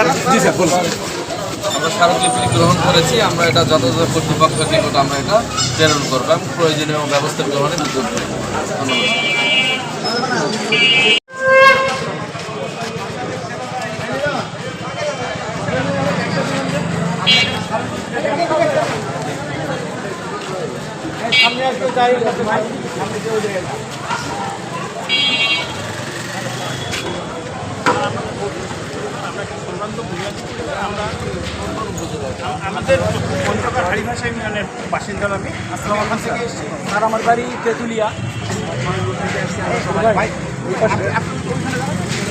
এলাকার জি স্যার বলুন। আমরা স্মারকলিপি গ্রহণ করেছি আমরা এটা যথাযথ কর্তৃপক্ষের নিকট আমরা এটা প্রেরণ করব এবং প্রয়োজনীয় ব্যবস্থা গ্রহণে উদ্যোগ নেব ধন্যবাদ। আমাদের পঞ্চকার হাড়িভাষা ইউনিয়নের বাসিন্দা আমি। আসসালাম ওখান থেকে এসেছি আর আমার বাড়ি তেঁতুলিয়া।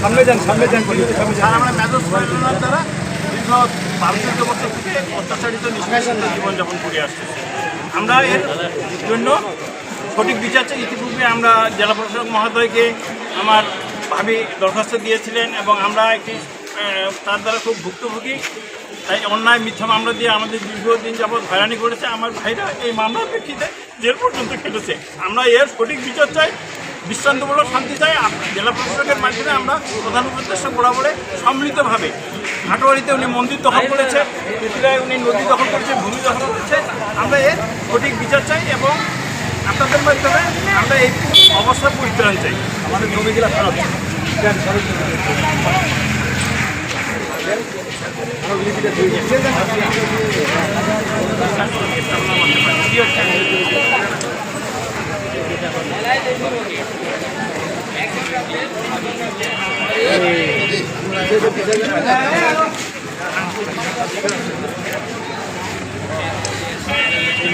সামনে যান সামনে যান আর আমরা মেজর পরিচালনার দ্বারা দীর্ঘ বারো চোদ্দ বছর থেকে অত্যাচারিত নিষ্কাশন জীবনযাপন করে আসতেছি। আমরা এর জন্য সঠিক বিচার চাই। ইতিপূর্বে আমরা জেলা প্রশাসক মহোদয়কে আমার ভাবি দরখাস্ত দিয়েছিলেন এবং আমরা একটি তার দ্বারা খুব ভুক্তভোগী। তাই অন্যায়, মিথ্যা মামলা দিয়ে আমাদের দীর্ঘদিন যাবৎ হয়রানি করেছে। আমার ভাইরা এই মামলার প্রেক্ষিতে জেল পর্যন্ত খেটেছে আমরা এর সঠিক বিচার চাই বিশ্রান্তমূলক শান্তি চাই। জেলা প্রশাসকের মাধ্যমে আমরা প্রধান উপদেষ্টা বরাবরে সম্মিলিতভাবে ঘাটোয়ারিতে উনি মন্দির দখল করেছে তেতুলায় উনি নদী দখল করেছে, ভূমি দখল করেছে। আমরা এর সঠিক বিচার চাই এবং আপনাদের মাধ্যমে আমরা এই অবস্থা পরিত্রাণ চাই। আমাদের জমিগুলো ফেরত চাই।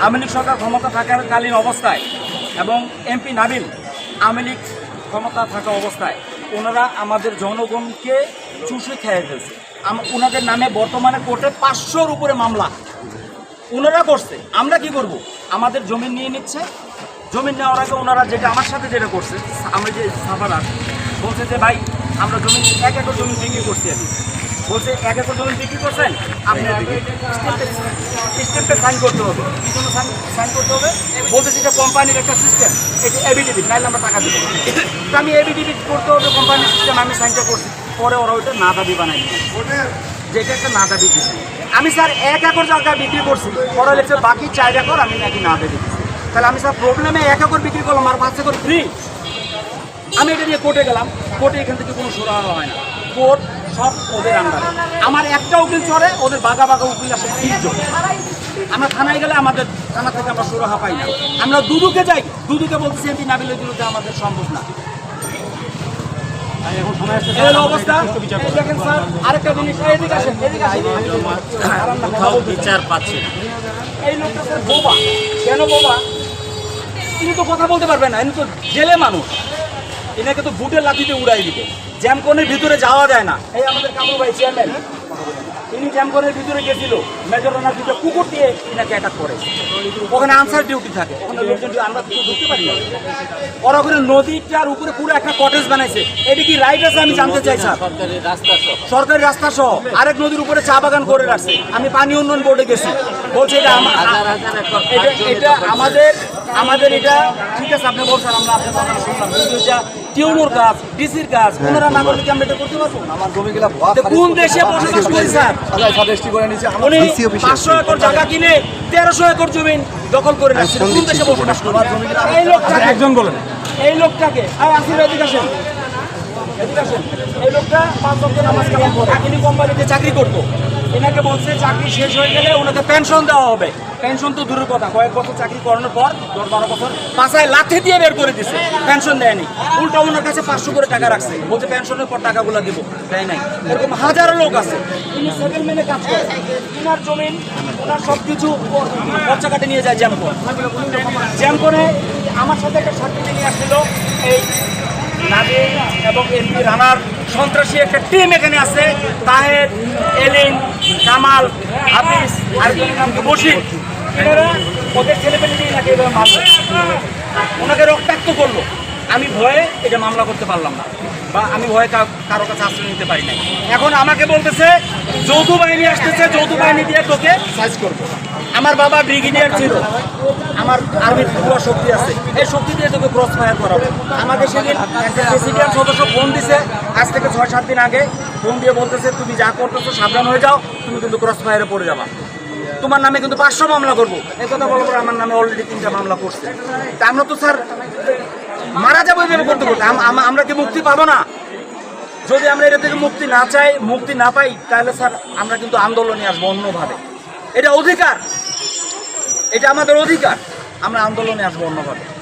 আওয়ামী লীগ সরকার ক্ষমতা থাকাকালীন অবস্থায় এবং এমপি নাবিল আওয়ামী লীগ ক্ষমতা থাকা অবস্থায় ওনারা আমাদের জনগণকে চুষে খেয়ে ফেলছে। ওনাদের নামে বর্তমানে কোর্টে পাঁচশোর উপরে মামলা। ওনারা করছে, আমরা কি করব? আমাদের জমি নিয়ে নিচ্ছে। জমি নেওয়ার আগে ওনারা যেটা আমার সাথে যেটা করছে, আমরা যে সাফারার বলছে যে, ভাই, আমরা জমি এক একর জমি বিক্রি করছি আমি বলছে এক একর জমি বিক্রি করছেন আপনি স্টেপে সাইন করতে হবে। কি জন্য সাইন করতে হবে? বলছে যেটা কোম্পানির একটা সিস্টেম এটা এবিডিবিট নাইলে আমরা টাকা দেবো তো আমি এবিডিবিট করতে হবে কোম্পানির সিস্টেম আমি সাইনটা করছি। পরে ওরা ওইটা না দাবি বানাই। যেটা একটা না দাবি দিচ্ছে আমি স্যার এক একর জায়গা বিক্রি করছি পরে লেগেছে বাকি চার একর আমি নাকি না দেবি তাহলে আমি স্যার প্রবলেমে এক একর বিক্রি করলাম আর পাঁচ একর ফ্রি আমি এটা নিয়ে কোর্টে গেলাম। কোর্টে এখান থেকে কোনো সুরাহা হয় না। কোর্ট সব ওদের আন্ডারে আমার একটা উকিল চড়ে ওদের বাঘা বাঘা উকিল আসে তিনজন আমরা থানায় গেলে আমাদের থানা থেকে আমরা সুরাহা পাই না। আমরা দুদুকে যাই। দুদুকে বলতেছি এমপি নাবিলের বিরুদ্ধে আমাদের সম্ভব না। তিনি তো কথা বলতে পারবেন না ইনি তো জেলে মানুষ। এনাকে তো বুটের লাঠিতে উড়াই দিবে। জ্যামকনের ভিতরে যাওয়া যায় না। এই আমাদের কামরু ভাই চেয়ারম্যান তিনি জ্যামকনের ভিতরে গেছিল। মেজর রানার দুটো কুকুর দিয়ে এনাকে অ্যাটাক করে। ওখানে আনসার ডিউটি থাকে। ওখানে লোকজন আমরা তো ঢুকতে পারি না। ওরা ওখানে নদীটার উপরে পুরো একটা কটেজ বানাইছে। এটা কি রাইট আছে আমি জানতে চাই স্যার? সরকারি রাস্তা সহ। আরেক নদীর উপরে চা বাগান করে রাখছে। আমি পানি উন্নয়ন বোর্ডে গেছি। বলছে এটা এটা আমাদের আমাদের এটা ঠিক আছে আপনি বলছেন আমরা আপনার কথা শুনলাম। কিন্তু এটা টিউনোর কাজ ডিসির কাজ ওনারা না করলে কি আমরা এটা করতে পারব? আমার জমিগুলা কোন দেশে বসবাস করি স্যার করে নিচ্ছে আমার উনি পাঁচশো একর জায়গা কিনে তেরোশো একর জমি দখল করে রাখছে কোন দেশে বসবাস করে এই লোকটাকে একজন বলেন। এই লোকটাকে। আর আসির আসেন। এই লোকটা পাঁচ বছর নামাজ কালাম করে তিনি কোম্পানিতে চাকরি করতো। এনাকে বলছে, চাকরি শেষ হয়ে গেলে ওনাকে পেনশন দেওয়া হবে। পেনশন তো দূরের কথা। কয়েক বছর চাকরি করানোর পর দশ বারো বছর পাশায় লাথি দিয়ে বের করে দিছে। পেনশন দেয়নি। উল্টা ওনার কাছে পাঁচশো করে টাকা রাখছে। বলছে পেনশনের পর টাকাগুলো দিব। দেয় নাই। এরকম হাজারো লোক আছে। তিনি সেটেলমেন্টে কাজ করে। ওনার জমিন, ওনার সব কিছু খরচা কাটে নিয়ে যায় জ্যামকন জ্যামকনে আমার সাথে একটা সার্টিফিকেট নিয়ে আসছিল। এই নাবিল এবং এমপি রানার সন্ত্রাসী একটা টিম এখানে আছে, তাহের, এলিন, কামাল, হাফিজ, আর বসির ওদের ছেলেপেলে নিয়ে নাকি মারলো? ওনাকে রক্তাক্ত করল। আমি ভয়ে এটা মামলা করতে পারলাম না বা আমি ভয়ে কারও কাছে আশ্রয় নিতে পারি নাই। এখন আমাকে বলতেছে যৌথ বাহিনী আসতেছে যৌথ বাহিনী দিয়ে তোকে সাইজ করব। আমার বাবা ব্রিগেডিয়ার ছিল। আমার আর্মির পুরো শক্তি আছে। এই শক্তি দিয়ে তোকে ক্রস ফায়ার করাবো। আমাকে সেদিন একটা প্রেসিডেন্ট সদস্য ফোন দিছে। আজ থেকে ছয় সাত দিন আগে ফোন দিয়ে বলতেছে তুমি যা করতেছো সাবধান হয়ে যাও তুমি কিন্তু ক্রস ফায়ারে পড়ে যাবা। তোমার নামে কিন্তু পাঁচশো মামলা করব। এই কথা বলার পর আমার নামে অলরেডি তিনটা মামলা করছে। তা আমরা তো স্যার মারা যাব এভাবে করতে করতে। আম- আম- আমরা কি মুক্তি পাবো না? যদি আমরা এটা থেকে মুক্তি না চাই মুক্তি না পাই তাহলে স্যার আমরা কিন্তু আন্দোলনে আসব অন্যভাবে। এটা অধিকার। এটা আমাদের অধিকার। আমরা আন্দোলনে আসব অন্যভাবে।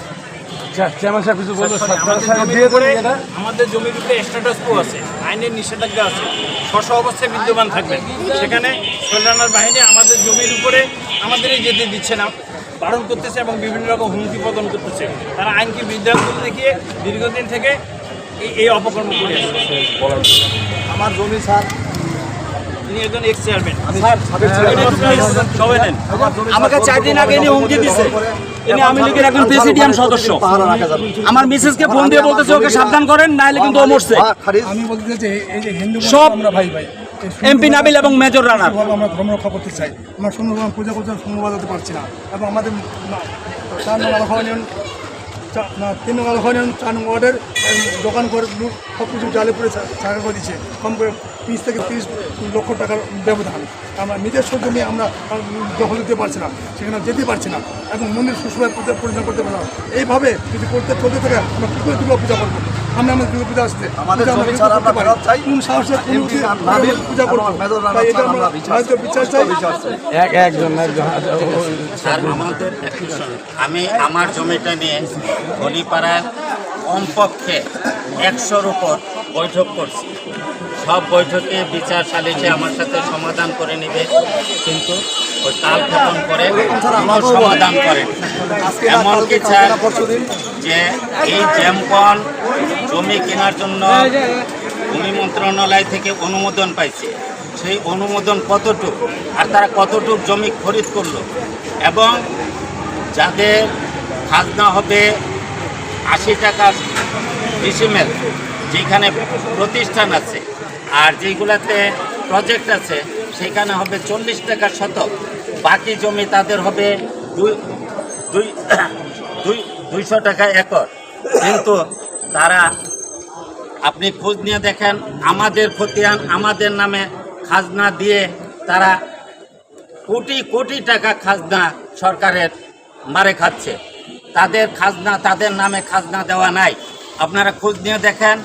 চেয়ারম্যান সাহেব কিছু বলব আমাদের জমির উপরে আমাদের জমির উপরে স্ট্যাটাস কো আছে আইনের নিষেধাজ্ঞা আছে। স্ব অবস্থায় বিদ্যমান থাকবেন। সেখানে সৈন্যার বাহিনী আমাদের জমির উপরে আমাদেরই যেতে দিচ্ছে না। বারণ করতেছে এবং বিভিন্ন রকম হুমকি প্রদান করতেছে। তারা আইনকে বিদ্যাঙ্গুল দেখিয়ে দীর্ঘদিন থেকে এই অপকর্ম করে আমার জমি স্যার। তিনি একজন এক্স চেয়ারম্যান সবাই নেন আমাকে চার দিন আগে ইনি হুমকি দিছে। ইনি আওয়ামী লীগের একজন প্রেসিডিয়াম সদস্য। আমার মিসেসকে ফোন দিয়ে বলতেছে ওকে সাবধান করেন নাহলে কিন্তু ও মরছে। আমি বলতে চাইছি এই যে হিন্দু সব ভাই ভাই। এই এমপি নাবিল এবং মেজর রানা সুন্দরভাবে আমরা ধর্ম রক্ষা করতে চাই। আমরা সুন্দরভাবে পূজা করতে সুন্দর বাজাতে পারছি না। এবং আমাদের চার তিন নম্বর আলোচনা চার নম্বর ওয়ার্ডের দোকান করে সব কিছু জালে পড়ে ছাড়া করে দিচ্ছে। কম করে তিরিশ থেকে তিরিশ লক্ষ টাকার ব্যবধান। আমরা নিজস্ব জমি আমরা দখল দিতে পারছি না সেখানে যেতে পারছি না এবং মন্দির সুস্থভাবে পূজা পরিচালনা করতে পারছি না। এইভাবে যদি করতে চলতে থাকে আমরা কী করে দুর্গা পূজা করব আমরা আমাদের দুর্গা পূজা আসতে আমাদের পূজা। কোন সাহসে করব? বিচার চাই। এক একজন একজন। আমাদের আমি আমার জমিটা নিয়ে হলিপাড়ার কমপক্ষে একশোর উপর বৈঠক করছি। সব বৈঠকে বিচার সালিসে আমার সাথে সমাধান করে নেবে, কিন্তু ওই কাল করে সমাধান করে এমনকি স্যার, যে এই জ্যামপন জমি কেনার জন্য ভূমি মন্ত্রণালয় থেকে অনুমোদন পাইছে, সেই অনুমোদন কতটুক? আর তারা কতটুক জমি খরিদ করল? এবং যাদের খাজনা হবে আশি টাকা ডিসিমেল যেখানে প্রতিষ্ঠান আছে আর যেগুলাতে প্রজেক্ট আছে, সেখানে হবে চল্লিশ টাকা শতক। বাকি জমি তাদের হবে দুই দুই দুই, দুইশো টাকা একর। কিন্তু তারা, আপনি খোঁজ নিয়ে দেখেন, আমাদের খতিয়ান আমাদের নামে খাজনা দিয়ে তারা কোটি কোটি টাকা খাজনা সরকারের মারে খাচ্ছে। তাদের খাজনা, তাদের নামে খাজনা দেওয়া নাই। আপনারা খোঁজ নিয়ে দেখেন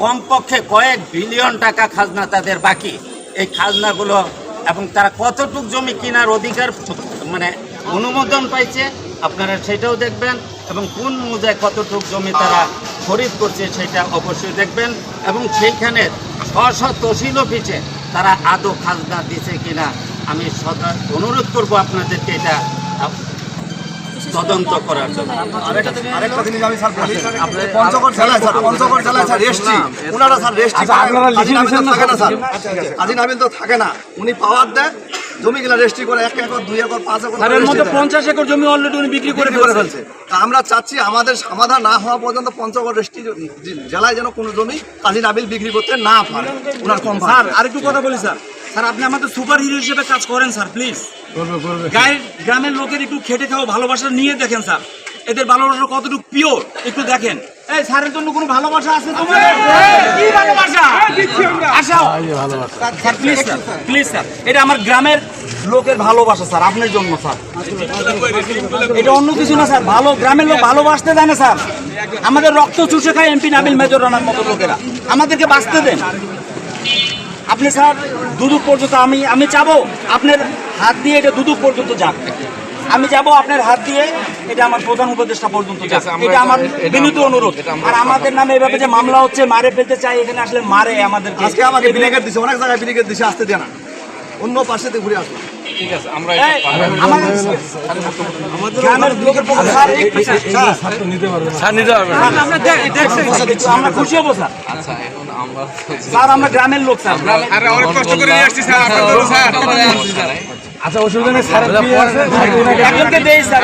কমপক্ষে কয়েক বিলিয়ন টাকা খাজনা তাদের বাকি। এই খাজনাগুলো এবং তারা কতটুক জমি কেনার অধিকার মানে অনুমোদন পাইছে, আপনারা সেটাও দেখবেন এবং কোন মুজায় কতটুক জমি তারা খরিদ করছে সেটা অবশ্যই দেখবেন এবং সেইখানে স্ব তহসিল অফিসে তারা আদৌ খাজনা দিছে কিনা আমি সদা অনুরোধ করব আপনাদেরকে এটা তদন্ত করার জন্য। আরেকটা জিনিস আমি স্যার বলি। পঞ্চগড় জেলায় স্যার পঞ্চগড় জেলায় স্যার রেস্ট্রি ওনারা স্যার রেস্ট্রি কাজী নাবিল থাকে না স্যার। কাজী নাবিল তো থাকে না। উনি পাওয়ার দেয় জমিগুলো রেস্ট্রি করে এক একর দুই একর পাঁচ একর তার মধ্যে পঞ্চাশ একর জমি অলরেডি উনি বিক্রি করে করে ফেলছে। তা আমরা চাচ্ছি আমাদের সমাধান না হওয়া পর্যন্ত পঞ্চগড় রেস্ট্রি জেলায় যেন কোনো জমি কাজী নাবিল বিক্রি করতে না পারে। ওনার কম স্যার আরেকটু কথা বলি স্যার। স্যার আপনি আমাদের সুপার হিরো হিসেবে কাজ করেন স্যার প্লিজ গায়ের গ্রামের লোকের একটু খেটে খাওয়া ভালোবাসা নিয়ে দেখেন স্যার। এদের ভালোবাসা কতটুকু পিওর একটু দেখেন। এই স্যারের জন্য কোনো ভালোবাসা আছে তোমার? কি ভালোবাসা? আসাও sir please sir please sir. এটা আমার গ্রামের লোকের ভালোবাসা স্যার আপনার জন্য স্যার। এটা অন্য কিছু না স্যার। ভালো গ্রামের লোক ভালোবাসতে দেয় না স্যার। আমাদের রক্ত চুষে খায় এমপি নাবিল মেজর রানার মতো লোকেরা। আমাদেরকে বাঁচতে দেন। আপনি স্যার দুদুক পর্যন্ত আমি আমি চাবো আপনার হাত দিয়ে এটা দুদুক পর্যন্ত যাক। আমি যাব আপনার হাত দিয়ে এটা আমার প্রধান উপদেষ্টা পর্যন্ত এটা আমার বিনীত অনুরোধ। আর আমাদের নামে এভাবে যে মামলা হচ্ছে মারে ফেলতে চাই এখানে আসলে মারে আমাদের আজকে আমাকে ব্রিগেড দিছে অনেক জায়গায় ব্রিগেড দিছে আসতে দেয় না। অন্য পাশে দিয়ে ঘুরে আসলাম ঠিক আছে আমরা গ্রামের লোকের স্যার, নিতে পারবেন খুশি হব স্যার। আচ্ছা এখন স্যার আমরা গ্রামের লোক স্যার। গ্রামে- আরে অনেক কষ্ট করে নিয়ে আসছি স্যার আপনাদের স্যার। একজনকে দেই স্যার।